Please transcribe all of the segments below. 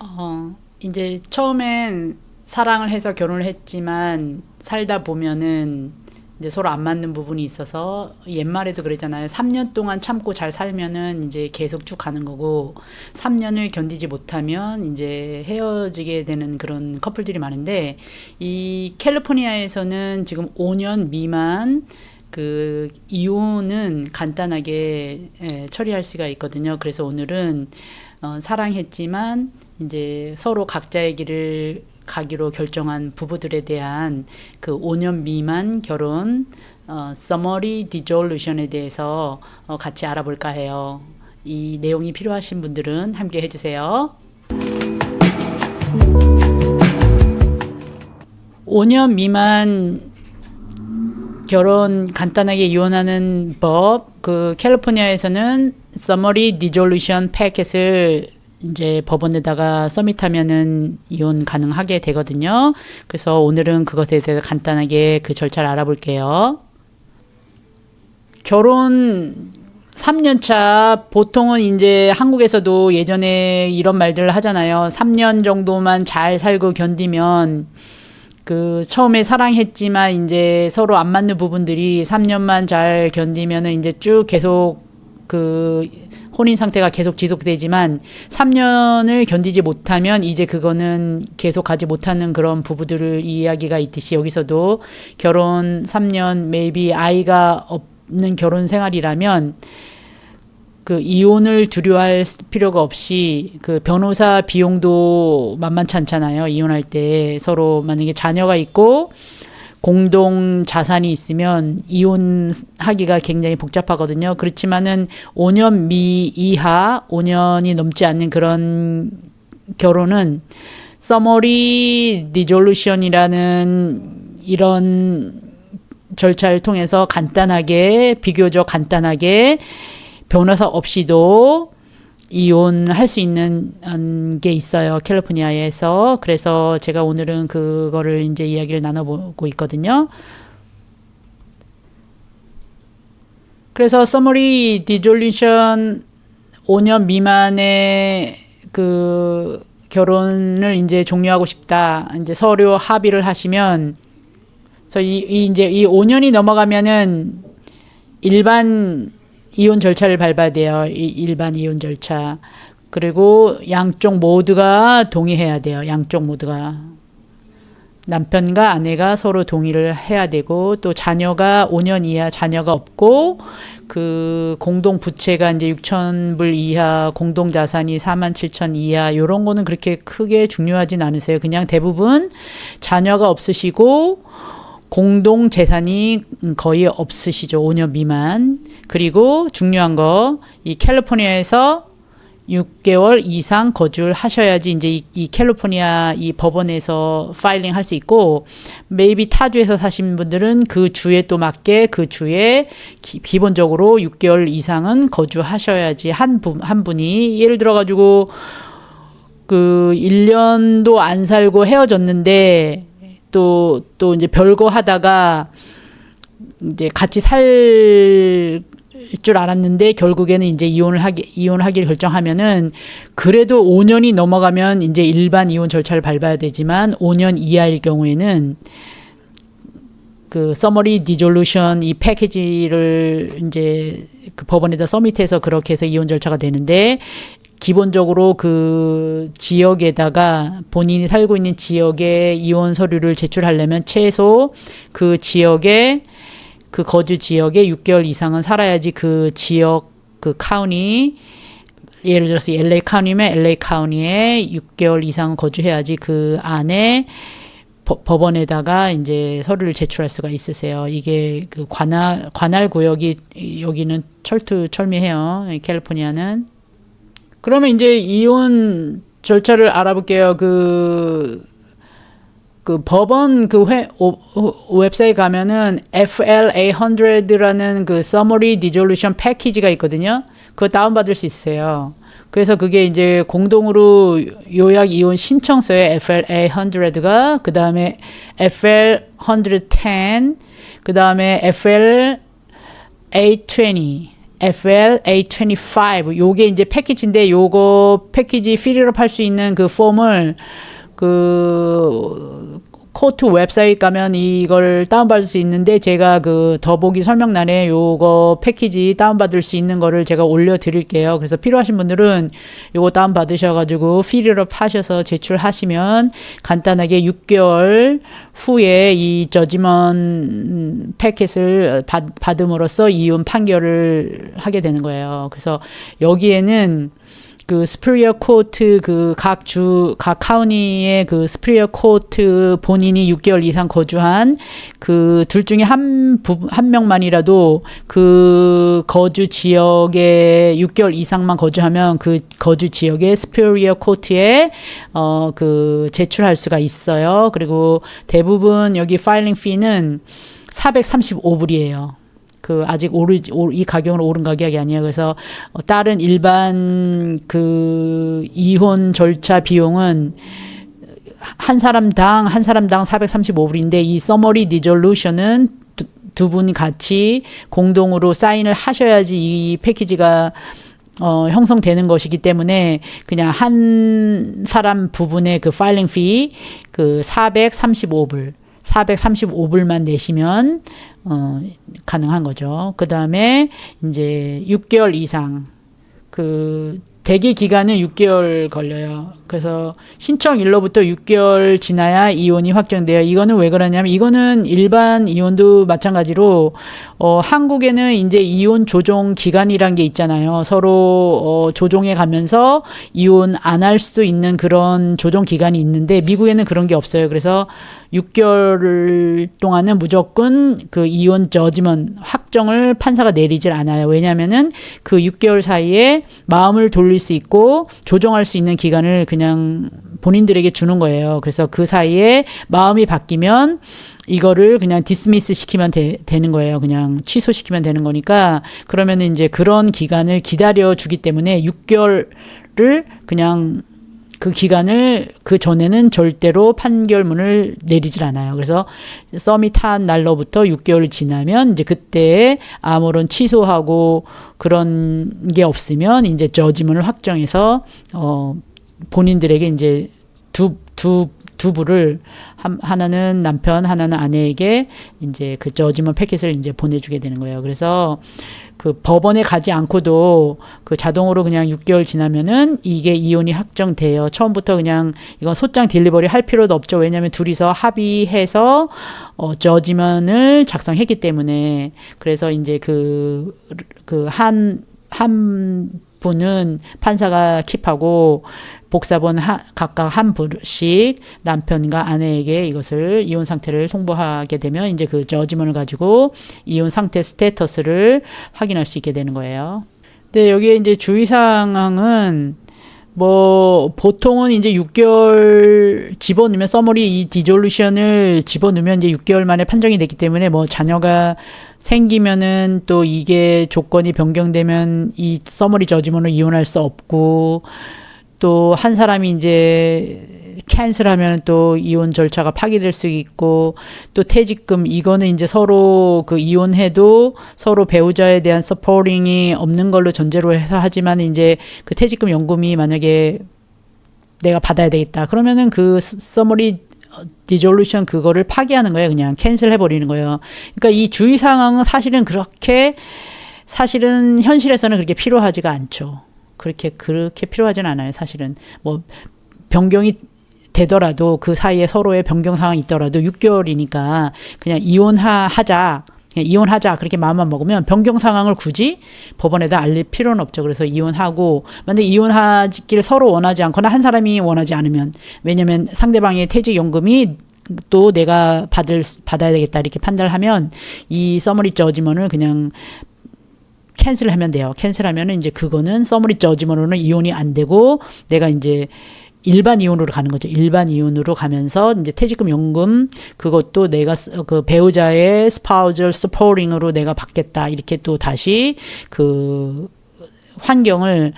어, 이제 처음엔 사랑을 해서 결혼을 했지만 살다 보면은 이제 서로 안 맞는 부분이 있어서 옛말에도 그랬잖아요. 3년 동안 참고 잘 살면은 이제 계속 쭉 가는 거고 3년을 견디지 못하면 이제 헤어지게 되는 그런 커플들이 많은데 이 캘리포니아에서는 지금 5년 미만 그 이혼은 간단하게 예, 처리할 수가 있거든요. 그래서 오늘은 어, 사랑했지만 이제 서로 각자의 길을 가기로 결정한 부부들에 대한 그 5년 미만 결혼 어, summary dissolution에 대해서 어, 같이 알아볼까 해요. 이 내용이 필요하신 분들은 함께 해주세요. 5년 미만 결혼 간단하게 이혼하는 법, 그 캘리포니아에서는 summary dissolution 패켓을 이제 법원에다가 서밋하면은 이혼 가능하게 되거든요. 그래서 오늘은 그것에 대해서 간단하게 그 절차를 알아볼게요. 결혼 3년 차 보통은 이제 한국에서도 예전에 이런 말들을 하잖아요. 3년 정도만 잘 살고 견디면 그 처음에 사랑했지만 이제 서로 안 맞는 부분들이 3년만 잘 견디면은 이제 쭉 계속 그 혼인 상태가 계속 지속되지만 3년을 견디지 못하면 이제 그거는 계속 가지 못하는 그런 부부들 이야기가 있듯이 여기서도 결혼 3년 maybe 아이가 없는 결혼 생활이라면 그 이혼을 두려워할 필요가 없이 그 변호사 비용도 만만치 않잖아요. 이혼할 때 서로 만약에 자녀가 있고 공동 자산이 있으면 이혼하기가 굉장히 복잡하거든요. 그렇지만은 5년 미 이하 5년이 넘지 않는 그런 결혼은 서머리 디졸루션이라는 이런 절차를 통해서 간단하게 비교적 간단하게 변호사 없이도 이혼할 수 있는 음, 게 있어요. 캘리포니아에서. 그래서 제가 오늘은 그거를 이제 이야기를 나눠보고 있거든요. 그래서 서머리 디졸루션 5년 미만의 그 결혼을 이제 종료하고 싶다. 이제 서류 합의를 하시면 그래서 이, 이 이제 이 5년이 넘어가면은 일반 이혼 절차를 밟아야 돼요. 이 일반 이혼 절차. 그리고 양쪽 모두가 동의해야 돼요. 양쪽 모두가. 남편과 아내가 서로 동의를 해야 되고 또 자녀가 5년 이하 자녀가 없고 그 공동 부채가 이제 6천 불 이하 공동 자산이 4만 7천 이하 요런 거는 그렇게 크게 중요하진 않으세요. 그냥 대부분 자녀가 없으시고 공동 재산이 거의 없으시죠. 5년 미만. 그리고 중요한 거, 이 캘리포니아에서 6개월 이상 거주를 하셔야지 이제 이, 이 캘리포니아 이 법원에서 파일링 할 수 있고 메이비 타주에서 사신 분들은 그 주에 또 맞게 그 주에 기, 기본적으로 6개월 이상은 거주하셔야지 한, 분, 한 분이 예를 들어 가지고 그 1년도 안 살고 헤어졌는데 또, 또 이제 별거 하다가 이제 같이 살 줄 알았는데 결국에는 이제 이혼을 하기 이혼하기를 결정하면은 그래도 5년이 넘어가면 이제 일반 이혼 절차를 밟아야 되지만 5년 이하일 경우에는 그 서머리 디졸루션 이 패키지를 이제 그 법원에다 서밋해서 그렇게 해서 이혼 절차가 되는데 기본적으로 그 지역에다가 본인이 살고 있는 지역에 이혼 서류를 제출하려면 최소 그 지역에 그 거주 지역에 6개월 이상은 살아야지 그 지역 그 카운티 예를 들어서 LA 카운티면 LA 카운티에 6개월 이상 거주해야지 그 안에 법원에다가 이제 서류를 제출할 수가 있으세요. 이게 그 관할 관할 구역이 여기는 철두 철미해요. 캘리포니아는 그러면 이제 이혼 절차를 알아볼게요. 그, 그 법원 그 회, 오, 오, 웹사이트 가면은 FLA100라는 그 Summary Dissolution Package가 있거든요. 그거 다운받을 수 있어요. 그래서 그게 이제 공동으로 요약 이혼 신청서에 FLA100가 그 다음에 FL110, 그 다음에 FLA20 FL825 요게 이제 패키지인데 요거 패키지 필업할 수 있는 그 폼을 그 코트 웹사이트 가면 이걸 다운받을 수 있는데 제가 그 더보기 설명란에 요거 패키지 다운받을 수 있는 거를 제가 올려 드릴게요. 그래서 필요하신 분들은 요거 다운받으셔 가지고 필업 하셔서 제출하시면 간단하게 6개월 후에 이 저지먼 패킷을 받, 받음으로써 이혼 판결을 하게 되는 거예요. 그래서 여기에는 그 스프리어 코트 그 각 주 각 카우니의 그 스프리어 코트 본인이 6개월 이상 거주한 그 둘 중에 한 부, 한 명만이라도 그 거주 지역에 6개월 이상만 거주하면 그 거주 지역의 스프리어 코트에 어 그 제출할 수가 있어요. 그리고 대부분 여기 파일링 피는 435불이에요. 그 아직 오르 이 가격으로 오른 가격이 아니에요. 그래서 어, 다른 일반 그 이혼 절차 비용은 한 사람당 한 사람당 435불인데 이 서머리 디졸루션은 두, 두 같이 공동으로 사인을 하셔야지 이 패키지가 어, 형성되는 것이기 때문에 그냥 한 사람 부분의 그 파일링 피 그 435불 435불만 내시면 어, 가능한 거죠. 그 다음에 이제 6개월 이상 그 대기 기간은 6개월 걸려요. 그래서 신청일로부터 6개월 지나야 이혼이 확정돼요. 이거는 왜 그러냐면 이거는 일반 이혼도 마찬가지로 어 한국에는 이제 이혼 조정 기간이란 게 있잖아요. 서로 어 조정해 가면서 이혼 안 할 수 있는 그런 조정 기간이 있는데 미국에는 그런 게 없어요. 그래서 6개월 동안은 무조건 그 이혼 저지먼 확정을 판사가 내리질 않아요. 왜냐하면은 그 6개월 사이에 마음을 돌릴 수 있고 조정할 수 있는 기간을 그냥 본인들에게 주는 거예요. 그래서 그 사이에 마음이 바뀌면 이거를 그냥 디스미스 시키면 되, 는 거예요. 그냥 취소시키면 되는 거니까 그러면은 이제 그런 기간을 기다려 주기 때문에 6개월을 그냥 그 기간을 그 전에는 절대로 판결문을 내리질 않아요. 그래서 서밋한 날로부터 6개월 지나면 이제 그때 아무런 취소하고 그런 게 없으면 이제 저지문을 확정해서 어 본인들에게 이제 두 두 두 부를 한, 하나는 남편 하나는 아내에게 이제 그 저지먼 패킷을 이제 보내주게 되는 거예요. 그래서 그 법원에 가지 않고도 그 자동으로 그냥 6개월 지나면은 이게 이혼이 확정돼요. 처음부터 그냥 이건 소장 딜리버리 할 필요도 없죠. 왜냐하면 둘이서 합의해서 어 저지먼을 작성했기 때문에 그래서 이제 그 그한한 분은 판사가 킵하고 복사본 하, 각각 한 부씩 남편과 아내에게 이것을 이혼 상태를 통보하게 되면 이제 그 저지먼을 가지고 이혼 상태 스테터스를 확인할 수 있게 되는 거예요. 근데 여기에 이제 주의 사항은 뭐 보통은 이제 6개월 집어넣으면 서머리 이 디졸루션을 집어넣으면 이제 6개월 만에 판정이 됐기 때문에 뭐 자녀가 생기면은 또 이게 조건이 변경되면 이 서머리 저지먼을 이혼할 수 없고 또 한 사람이 이제 캔슬하면 또 이혼 절차가 파기될 수 있고 또 퇴직금 이거는 이제 서로 그 이혼해도 서로 배우자에 대한 서포링이 없는 걸로 전제로 해서 하지만 이제 그 퇴직금 연금이 만약에 내가 받아야 되겠다. 그러면은 그 서머리 디졸루션 그거를 파기하는 거예요. 그냥 캔슬 해버리는 거예요. 그러니까 이 주의 상황은 사실은 그렇게 사실은 현실에서는 그렇게 필요하지가 않죠. 그렇게 그렇게 필요하지는 않아요 사실은. 뭐 변경이 되더라도 그 사이에 서로의 변경 상황이 있더라도 6개월이니까 그냥 이혼하자. 이혼하자 그렇게 마음만 먹으면 변경 상황을 굳이 법원에다 알릴 필요는 없죠. 그래서 이혼하고 만약 이혼하기를 서로 원하지 않거나 한 사람이 원하지 않으면 왜냐면 상대방의 퇴직 연금이 또 내가 받을 받아야 되겠다 이렇게 판단을 하면 이 서머리 저지먼을 그냥 캔슬하면 돼요. 캔슬하면은 이제 그거는 서머리 저지먼으로는 이혼이 안 되고 내가 이제 일반 이혼으로 가는 거죠. 일반 이혼으로 가면서 이제 퇴직금 연금 그것도 내가 그 배우자의 스파우절 스포링으로 내가 받겠다 이렇게 또 다시 그 환경을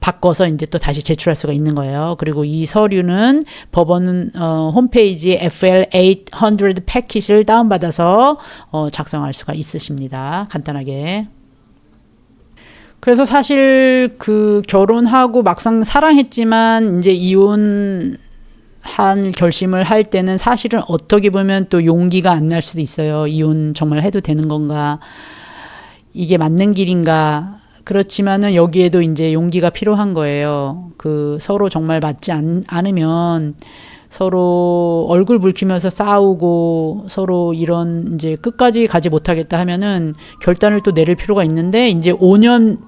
바꿔서 이제 또 다시 제출할 수가 있는 거예요. 그리고 이 서류는 법원 어, 홈페이지 FL800 패킷을 다운받아서 어, 작성할 수가 있으십니다. 간단하게. 그래서 사실 그 결혼하고 막상 사랑했지만 이제 이혼 한 결심을 할 때는 사실은 어떻게 보면 또 용기가 안 날 수도 있어요. 이혼 정말 해도 되는 건가? 이게 맞는 길인가? 그렇지만은 여기에도 이제 용기가 필요한 거예요. 그 서로 정말 맞지 않, 않으면 서로 얼굴 붉히면서 싸우고 서로 이런 이제 끝까지 가지 못하겠다 하면은 결단을 또 내릴 필요가 있는데 이제 5년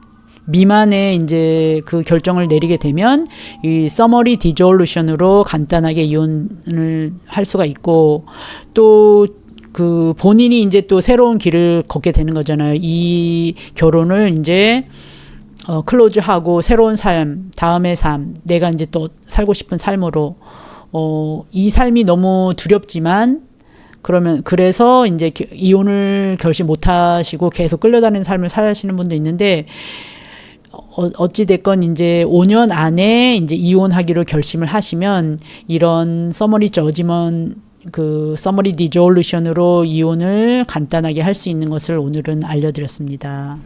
미만의 이제 그 결정을 내리게 되면 이 서머리 디졸루션으로 간단하게 이혼을 할 수가 있고 또그 본인이 이제 또 새로운 길을 걷게 되는 거잖아요. 이 결혼을 이제 어, 클로즈하고 새로운 삶, 다음의 삶, 내가 이제 또 살고 싶은 삶으로 어, 이 삶이 너무 두렵지만 그러면 그래서 이제 겨- 이혼을 결심 못 하시고 계속 끌려다니는 삶을 사시는 분도 있는데 어, 어찌 됐건 이제 5년 안에 이제 이혼하기로 결심을 하시면 이런 서머리 저지먼 그 서머리 디졸루션으로 이혼을 간단하게 할 수 있는 것을 오늘은 알려드렸습니다.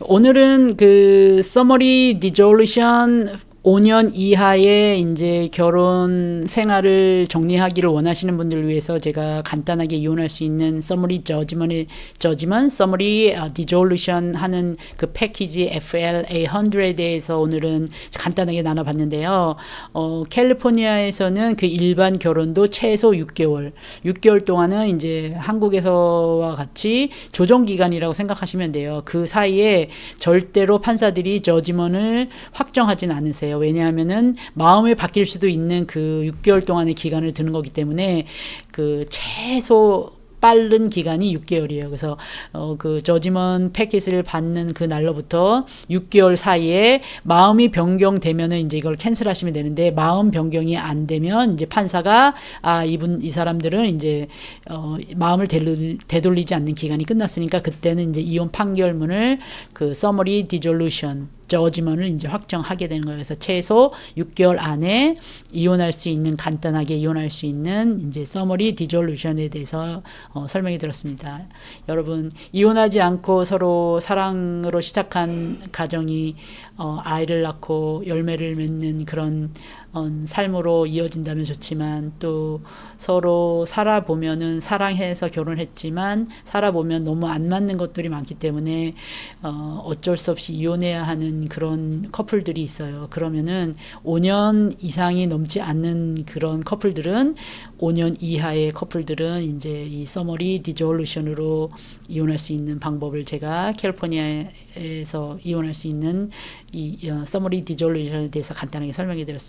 오늘은 그 서머리 디졸루션 5년 이하의 이제 결혼 생활을 정리하기를 원하시는 분들을 위해서 제가 간단하게 이혼할 수 있는 서머리 저지먼이 저지먼 서머리 디졸루션 하는 그 패키지 FLA 100에 대해서 오늘은 간단하게 나눠봤는데요. 어, 캘리포니아에서는 그 일반 결혼도 최소 6개월, 6개월 동안은 이제 한국에서와 같이 조정 기간이라고 생각하시면 돼요. 그 사이에 절대로 판사들이 저지먼을 확정하진 않으세요. 왜냐하면은 마음이 바뀔 수도 있는 그 6개월 동안의 기간을 두는 거기 때문에 그 최소 빠른 기간이 6개월이에요. 그래서 어, 그 저지먼 패킷을 받는 그 날로부터 6개월 사이에 마음이 변경되면은 이제 이걸 캔슬하시면 되는데 마음 변경이 안 되면 이제 판사가 아 이분 이 사람들은 이제 어, 마음을 되돌, 되돌리지 않는 기간이 끝났으니까 그때는 이제 이혼 판결문을 그 서머리 디졸루션 저지먼을 이제 확정하게 거예요. 그래서 최소 6개월 안에 이혼할 수 있는 간단하게 이혼할 수 있는 이제 서머리 디졸루션에 대해서 어, 설명해 드렸습니다. 여러분 이혼하지 않고 서로 사랑으로 시작한 가정이 어, 아이를 낳고 열매를 맺는 그런 어, 삶으로 이어진다면 좋지만 또 서로 살아보면은 사랑해서 결혼했지만 살아보면 너무 안 맞는 것들이 많기 때문에 어, 어쩔 수 없이 이혼해야 하는 그런 커플들이 있어요. 그러면은 5년 이상이 넘지 않는 그런 커플들은 5년 이하의 커플들은 이제 이 서머리 디졸루션으로 이혼할 수 있는 방법을 제가 캘리포니아에서 이혼할 수 있는 이 어, 서머리 디졸루션에 대해서 간단하게 설명해 드렸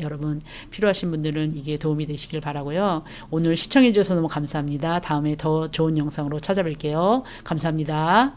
여러분 필요하신 분들은 이게 도움이 되시길 바라고요. 오늘 시청해 주셔서 너무 감사합니다. 다음에 더 좋은 영상으로 찾아뵐게요. 감사합니다.